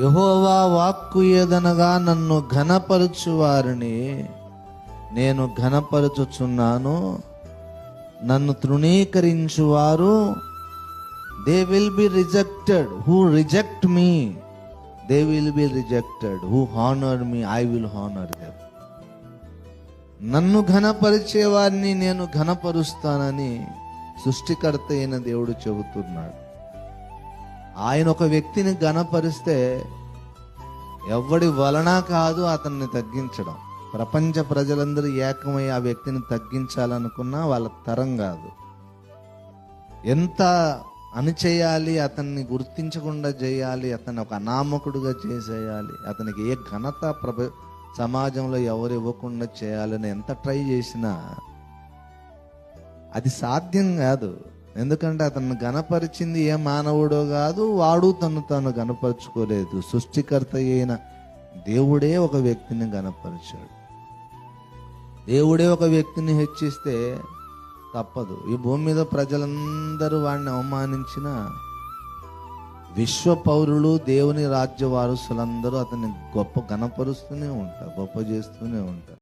యహోవా వాక్కు ఏదనగా నన్ను ఘనపరచు వారిని నేను ఘనపరచుచున్నాను. నన్ను తృణీకరించువారు. They will be rejected who reject me they will be rejected who honour me I will honour them నన్ను ఘనపరిచే వారిని నేను ఘనపరుస్తానని సృష్టికర్త అయిన దేవుడు చెబుతున్నాడు. ఆయన ఒక వ్యక్తిని గణపరిస్తే ఎవడి వలన కాదు అతన్ని తగ్గించడం. ప్రపంచ ప్రజలందరూ ఏకమై ఆ వ్యక్తిని తగ్గించాలనుకున్నా వాళ్ళ తరం కాదు. ఎంత అణిచేయాలి అతన్ని గుర్తించకుండా చేయాలి అతన్ని ఒక అనామకుడుగా చేసేయాలి అతనికి ఏ ఘనత ప్రభ సమాజంలో ఎవరు ఇవ్వకుండా చేయాలని ఎంత ట్రై చేసినా అది సాధ్యం కాదు. ఎందుకంటే అతను గనపరిచింది ఏ మానవుడో కాదు వాడు తను తను గనపరుచుకోలేదు సృష్టికర్త అయిన దేవుడే ఒక వ్యక్తిని గనపరిచాడు దేవుడే ఒక వ్యక్తిని హెచ్చిస్తే తప్పదు. ఈ భూమి మీద ప్రజలందరూ వాడిని అవమానించిన విశ్వ పౌరులు దేవుని రాజ్య వారసులందరూ అతన్ని గొప్ప గణపరుస్తూనే ఉంటారు గొప్ప చేస్తూనే ఉంటారు.